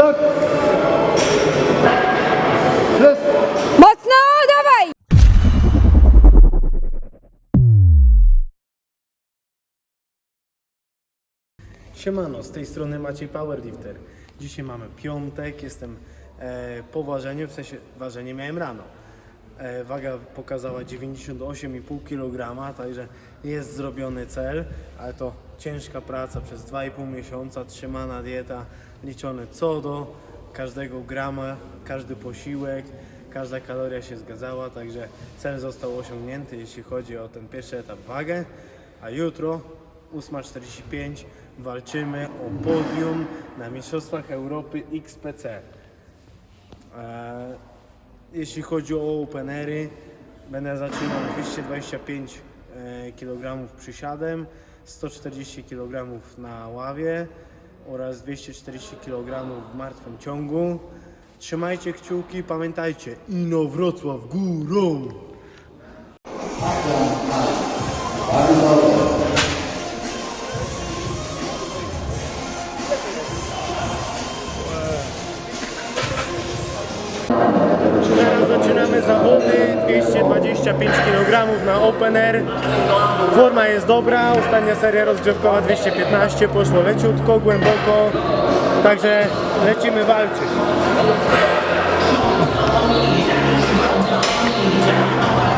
Start! Jest! Mocno, dawaj! Siemano, z tej strony Maciej Powerlifter. Dzisiaj mamy piątek, jestem e, po ważeniu, w sensie ważenie miałem rano. E, waga pokazała 98,5 kg, także jest zrobiony cel, ale to ciężka praca przez 2,5 miesiąca, trzymana dieta, liczone co do każdego grama, każdy posiłek, każda kaloria się zgadzała, także cel został osiągnięty, jeśli chodzi o ten pierwszy etap wagę, a jutro 8.45 walczymy o podium na Mistrzostwach Europy XPC. E, jeśli chodzi o openery, będę zaczynał 225 kg przysiadem, 140 kg na ławie oraz 240 kg w martwym ciągu. Trzymajcie kciuki, pamiętajcie, Ino Wrocław górą! Teraz 225 kg na Open Air. Forma jest dobra, ostatnia seria rozgrzewkowa 215, poszło leciutko, głęboko, także lecimy walczyć.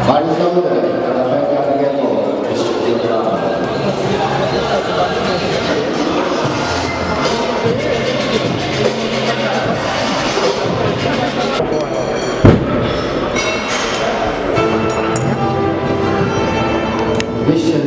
Bardzo dobre. vision.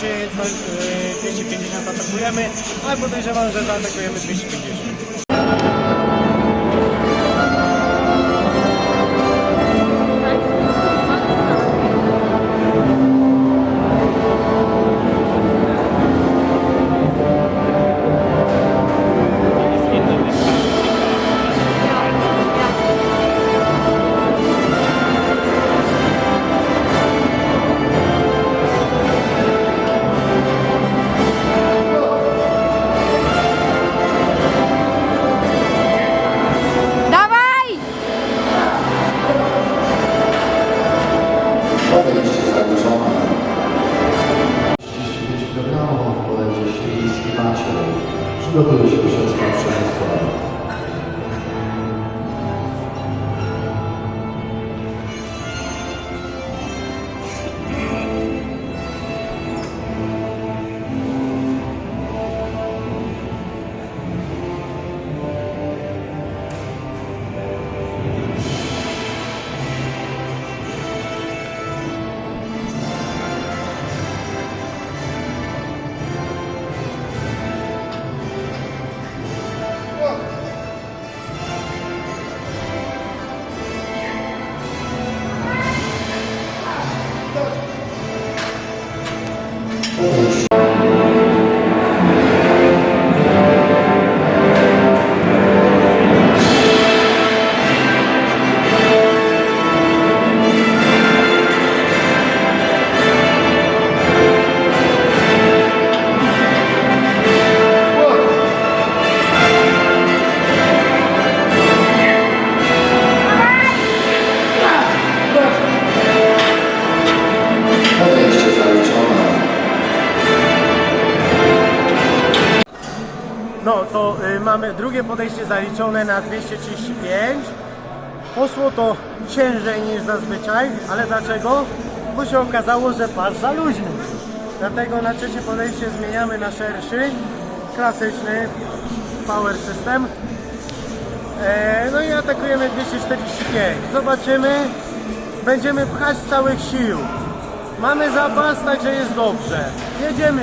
Czy yy, 250 atakujemy, ale podejrzewam, że zaatakujemy 250. mamy drugie podejście zaliczone na 235. Poszło to ciężej niż zazwyczaj, ale dlaczego? Bo się okazało, że pas za luźny. Dlatego na trzecie podejście zmieniamy na szerszy, klasyczny power system. E, no i atakujemy 245. Zobaczymy. Będziemy pchać z całych sił. Mamy zapas, także jest dobrze. Jedziemy.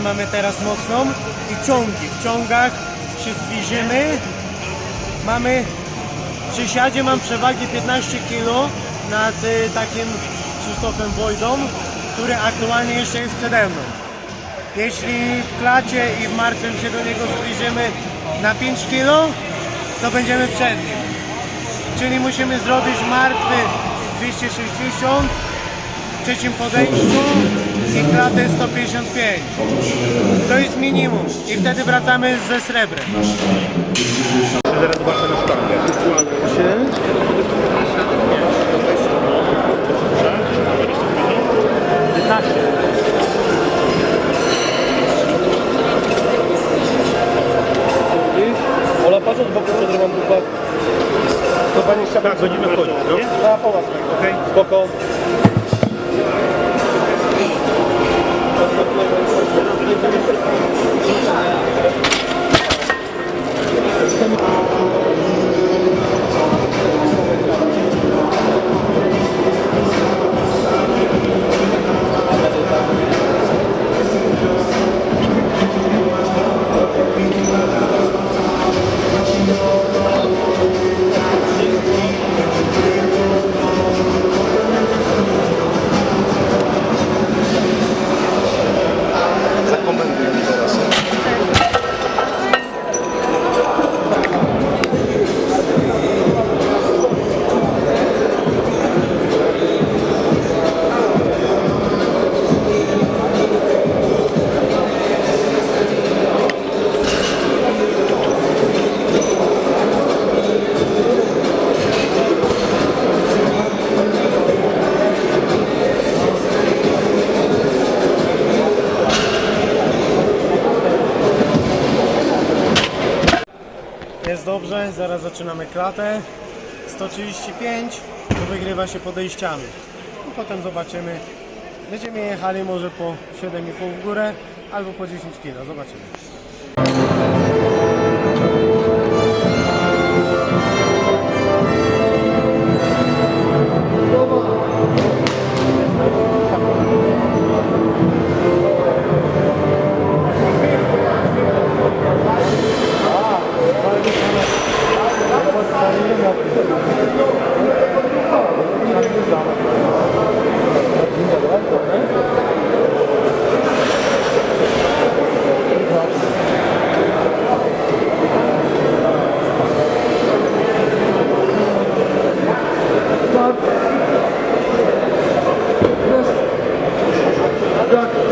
Mamy teraz mocną i ciągi. W ciągach się zbliżymy. Mamy w przysiadzie mam przewagi 15 kg nad y, takim Krzysztofem Wojdą, który aktualnie jeszcze jest przede mną. Jeśli w klacie i w martwym się do niego zbliżymy na 5 kg, to będziemy przed nim. Czyli musimy zrobić martwy 260 w trzecim podejściu i klatę 155. To jest minimum i wtedy wracamy ze srebrem. Zaraz zobaczę na sztangę. Ola, patrz od boku, że mam dupa. To pani chciała tak, będziemy wchodzić, no? Na połaz. Okej, spoko. Zakomentuję teraz. Dobrze, zaraz zaczynamy klatę. 135, to wygrywa się podejściami. I potem zobaczymy. Będziemy jechali może po 7,5 w górę albo po 10 kg. Zobaczymy. Podejście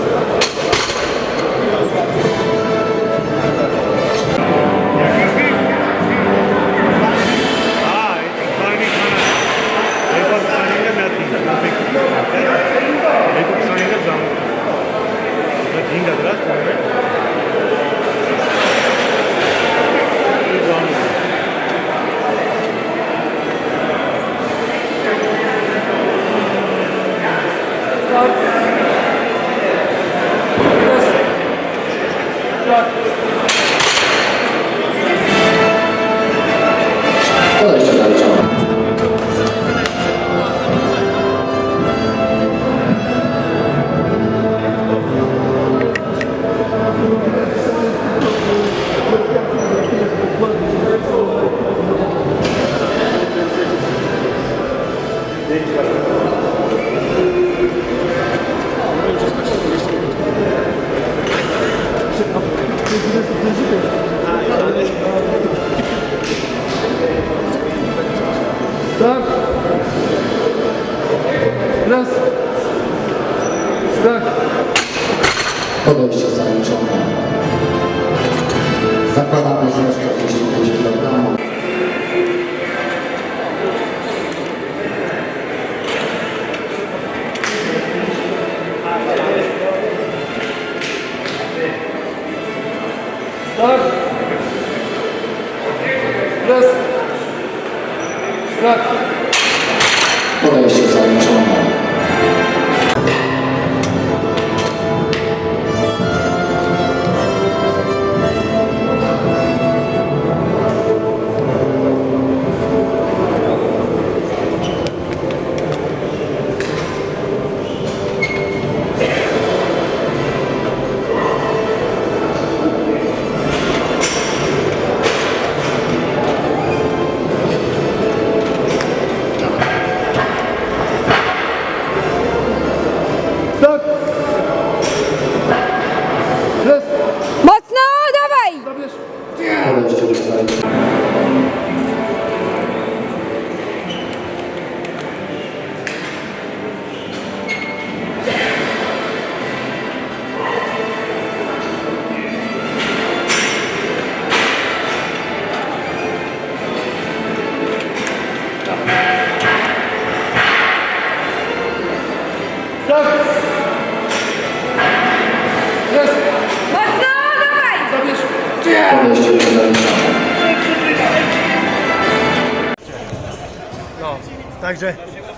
także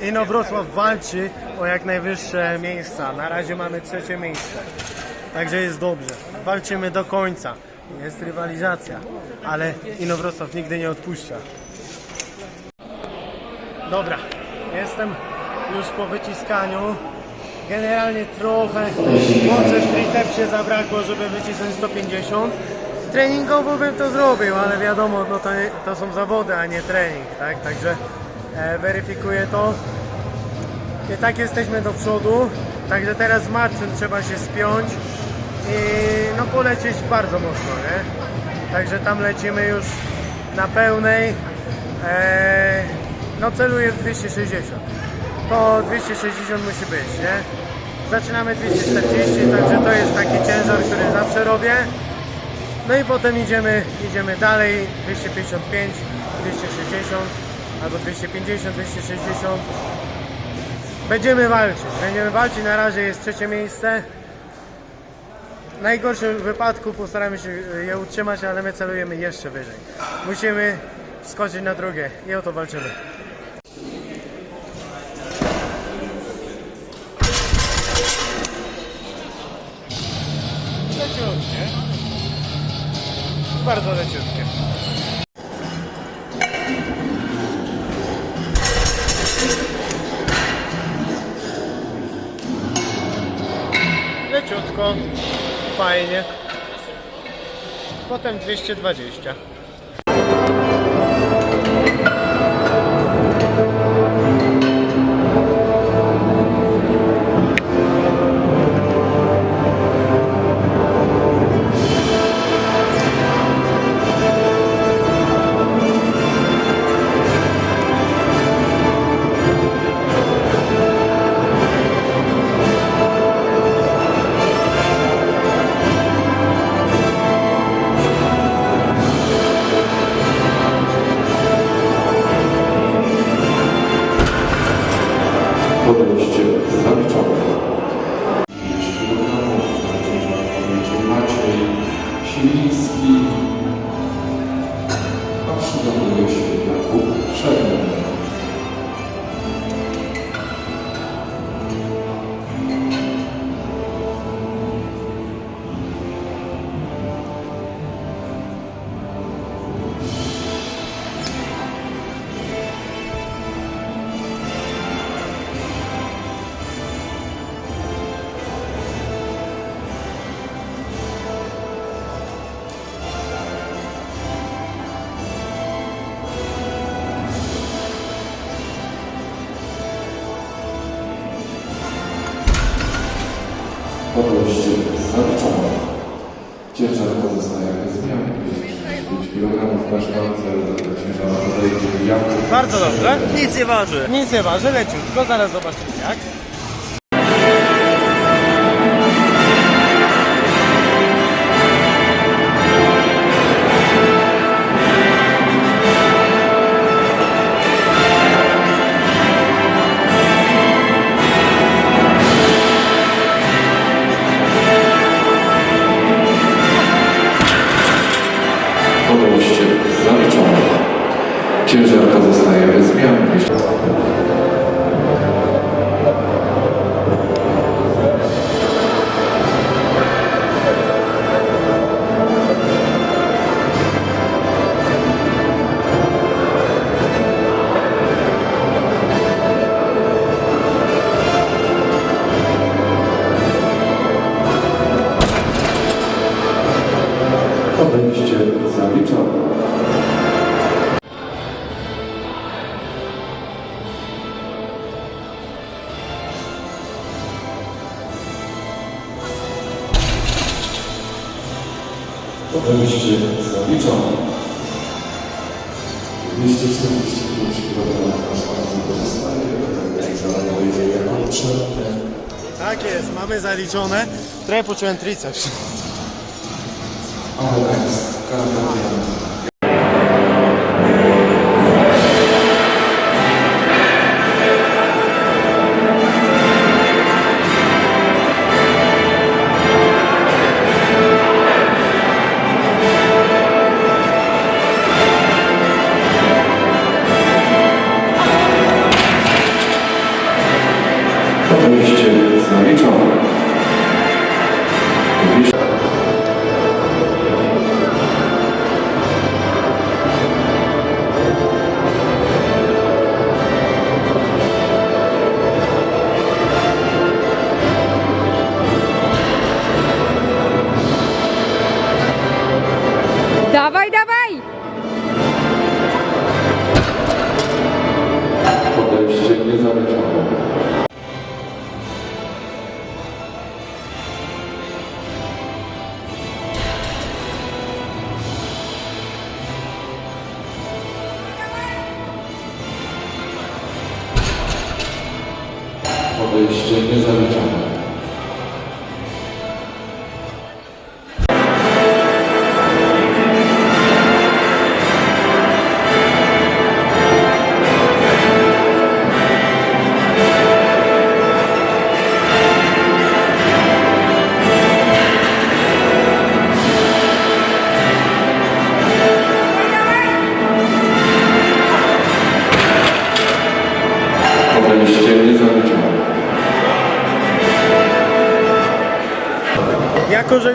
Ino Wrocław walczy o jak najwyższe miejsca. Na razie mamy trzecie miejsce. Także jest dobrze. Walczymy do końca. Jest rywalizacja, ale Ino Wrocław nigdy nie odpuszcza. Dobra, jestem już po wyciskaniu. Generalnie trochę mocy w tricepsie zabrakło, żeby wycisnąć 150. Treningowo bym to zrobił, ale wiadomo, no to, to są zawody, a nie trening, tak? Także e, weryfikuję to. I tak jesteśmy do przodu. Także teraz z martwym trzeba się spiąć i no polecieć bardzo mocno, nie? Także tam lecimy już na pełnej. E, no celuję w 260. To 260 musi być, nie? Zaczynamy 240, także to jest taki ciężar, który zawsze robię. No i potem idziemy, idziemy dalej 255, 260 albo 250, 260. Będziemy walczyć, będziemy walczyć. Na razie jest trzecie miejsce. W najgorszym wypadku postaramy się je utrzymać, ale my celujemy jeszcze wyżej. Musimy skoczyć na drugie i o to walczymy. Leciutko, fajnie. Potem 220. Nic nie waży. Nic nie waży, leciutko, zaraz zobaczymy jak. Podejście zaliczone. 245 kg na szpancu pozostaje, do tego ciężaru pojedzie Jakub Czerny. Tak jest, mamy zaliczone. Trochę poczułem triceps. Karnadian.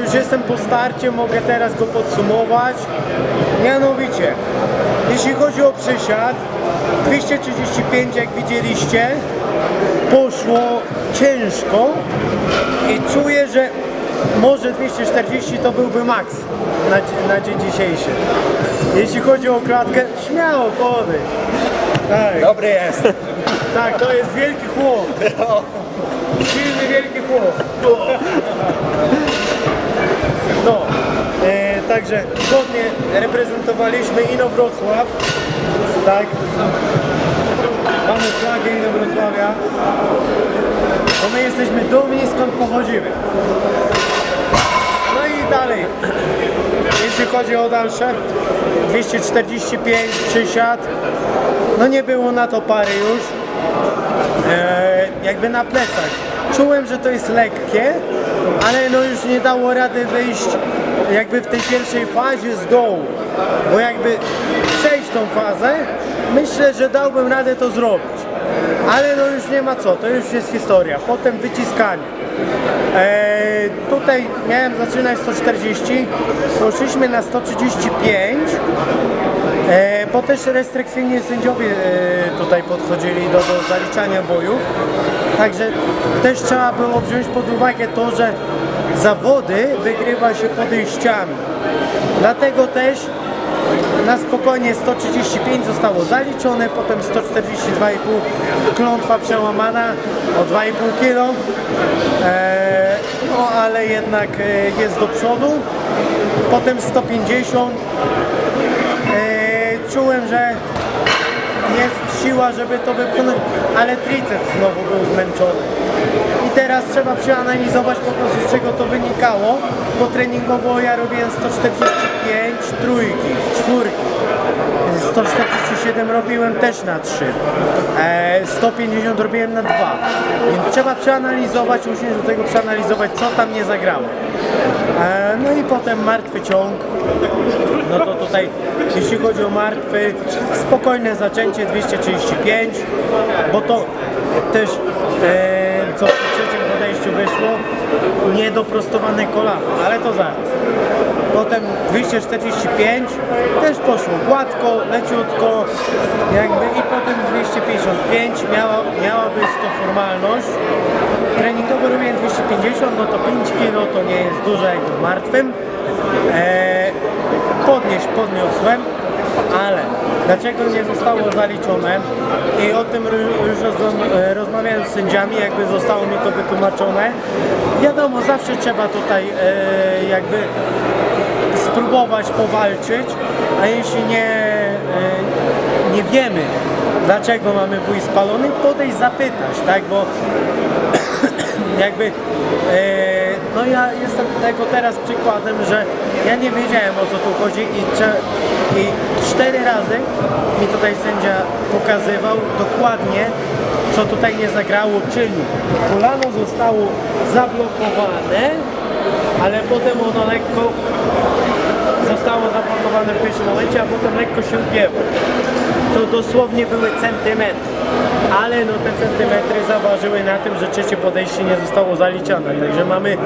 Już jestem po starcie, mogę teraz go podsumować. Mianowicie, jeśli chodzi o przysiad, 235 jak widzieliście, poszło ciężko i czuję, że może 240 to byłby maks na, na dzień dzisiejszy. Jeśli chodzi o klatkę, śmiało podejść. Tak. Dobry jest. Tak, to jest wielki chłop. Silny wielki chłop. No, e, także zgodnie reprezentowaliśmy Inowrocław. Tak. Mamy flagę Inowrocławia. Bo my jesteśmy dumni skąd pochodzimy. No i dalej. Jeśli chodzi o dalsze, 245 przysiad. No nie było na to pary już. E, jakby na plecach. Czułem, że to jest lekkie, ale no już nie dało rady wyjść jakby w tej pierwszej fazie z dołu. Bo jakby przejść tą fazę, myślę, że dałbym radę to zrobić. Ale no już nie ma co, to już jest historia. Potem wyciskanie. E, tutaj miałem zaczynać 140, poszliśmy na 135. E, bo też restrykcyjnie sędziowie e, tutaj podchodzili do, do zaliczania bojów. Także też trzeba było wziąć pod uwagę to, że zawody wygrywa się podejściami. Dlatego też na spokojnie 135 zostało zaliczone, potem 142,5 klątwa przełamana o 2,5 kg. E, no ale jednak e, jest do przodu. Potem 150 E, czułem, że siła, żeby to wypchnąć, ale triceps znowu był zmęczony. I teraz trzeba przeanalizować po prostu z czego to wynikało, bo treningowo ja robiłem 145 trójki, czwórki. 147 robiłem też na 3, e, 150 robiłem na 2. Więc trzeba przeanalizować, usiąść do tego przeanalizować, co tam nie zagrało. E, no i potem martwy ciąg, no to tutaj jeśli chodzi o martwy, spokojne zaczęcie 235, bo to też e, co przy trzecim podejściu wyszło, niedoprostowane kolano, ale to zaraz. Potem 245 też poszło gładko, leciutko, jakby i potem 255 miała, miała być to formalność. Treningowo robiłem 250, no to 5 kg to nie jest dużo jakby w martwym. E, podnieść podniosłem, ale dlaczego nie zostało zaliczone i o tym już e, rozmawiałem z sędziami, jakby zostało mi to wytłumaczone. Wiadomo, zawsze trzeba tutaj e, jakby spróbować powalczyć, a jeśli nie, e, nie wiemy dlaczego mamy bój spalony, podejść zapytać, tak, bo jakby e, no ja jestem tego teraz przykładem, że ja nie wiedziałem o co tu chodzi i, i cztery razy mi tutaj sędzia pokazywał dokładnie co tutaj nie zagrało, czyli kolano zostało zablokowane, ale potem ono lekko zostało zablokowane w pierwszym momencie, a potem lekko się ugięło. To dosłownie były centymetry, ale no te centymetry zaważyły na tym, że trzecie podejście nie zostało zaliczone. Także mamy e,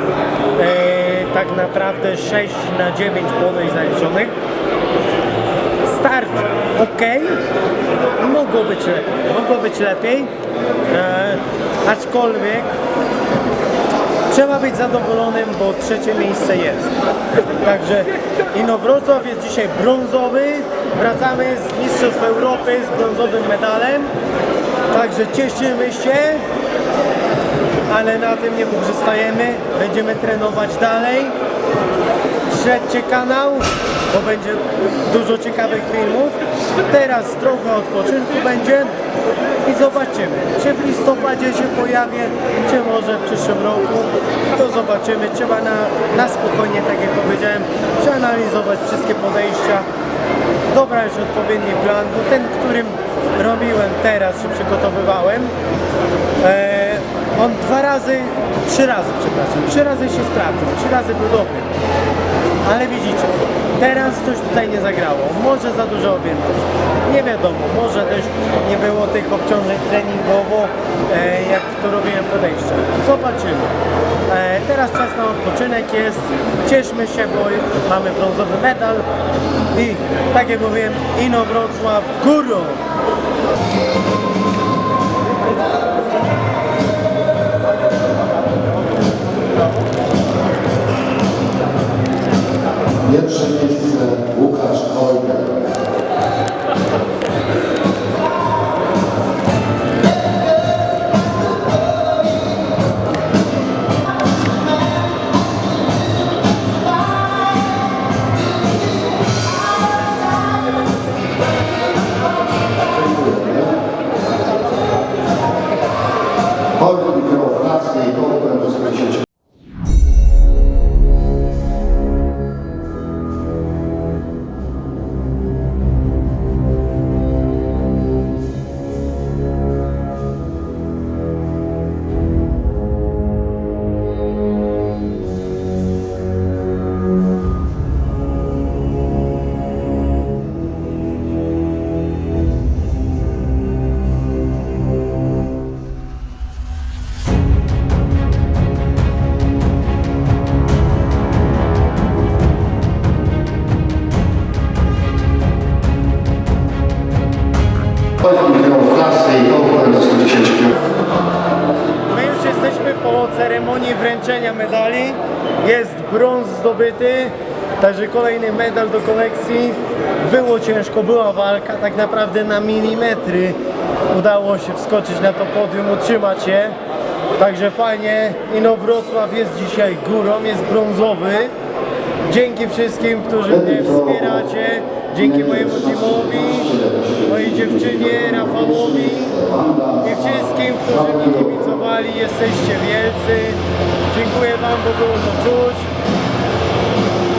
tak naprawdę 6 na 9 podejść zaliczonych. Start ok, mogło być lepiej, mogło być lepiej, e, aczkolwiek Trzeba być zadowolonym, bo trzecie miejsce jest. Także Inowrocław jest dzisiaj brązowy. Wracamy z Mistrzostw Europy z brązowym medalem. Także cieszymy się, ale na tym nie poprzestajemy. Będziemy trenować dalej. Śledźcie kanał, bo będzie dużo ciekawych filmów. Teraz trochę odpoczynku będzie i zobaczymy, czy w listopadzie się pojawię, czy może w przyszłym roku. To zobaczymy. Trzeba na, na spokojnie, tak jak powiedziałem, przeanalizować wszystkie podejścia, dobrać odpowiedni plan, bo ten, którym robiłem teraz, się przygotowywałem, e, on dwa razy, trzy razy, przepraszam, trzy razy się sprawdził, trzy razy był dobry. Ale widzicie, teraz coś tutaj nie zagrało. Może za dużo objętość. Nie wiadomo, może też nie było tych obciążeń treningowo, e, jak to robiłem podejście. Zobaczymy. E, teraz czas na odpoczynek jest. Cieszmy się, bo mamy brązowy medal. I tak jak mówiłem, Ino Wrocław górą. Kolejny medal do kolekcji. Było ciężko, była walka, tak naprawdę na milimetry udało się wskoczyć na to podium, utrzymać się. Także fajnie, Ino Wrocław jest dzisiaj górą, jest brązowy. Dzięki wszystkim, którzy mnie wspieracie, dzięki mojemu teamowi, mojej dziewczynie Rafałowi i wszystkim, którzy mi kibicowali, jesteście wielcy. Dziękuję Wam, bo było to czuć.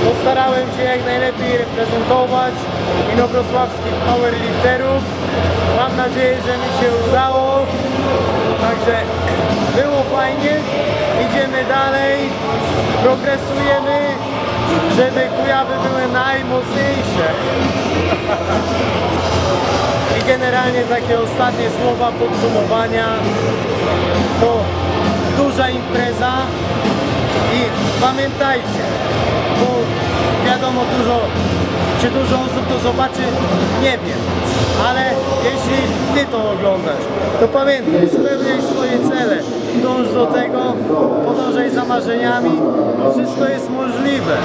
Postarałem się jak najlepiej reprezentować inowrocławskich powerlifterów. Mam nadzieję, że mi się udało. Także było fajnie. Idziemy dalej. Progresujemy, żeby Kujawy były najmocniejsze. I generalnie takie ostatnie słowa podsumowania to duża impreza i pamiętajcie, bo wiadomo dużo, czy dużo osób to zobaczy, nie wiem, ale jeśli Ty to oglądasz, to pamiętaj, spełniaj swoje cele, dąż do tego, podążaj za marzeniami, wszystko jest możliwe.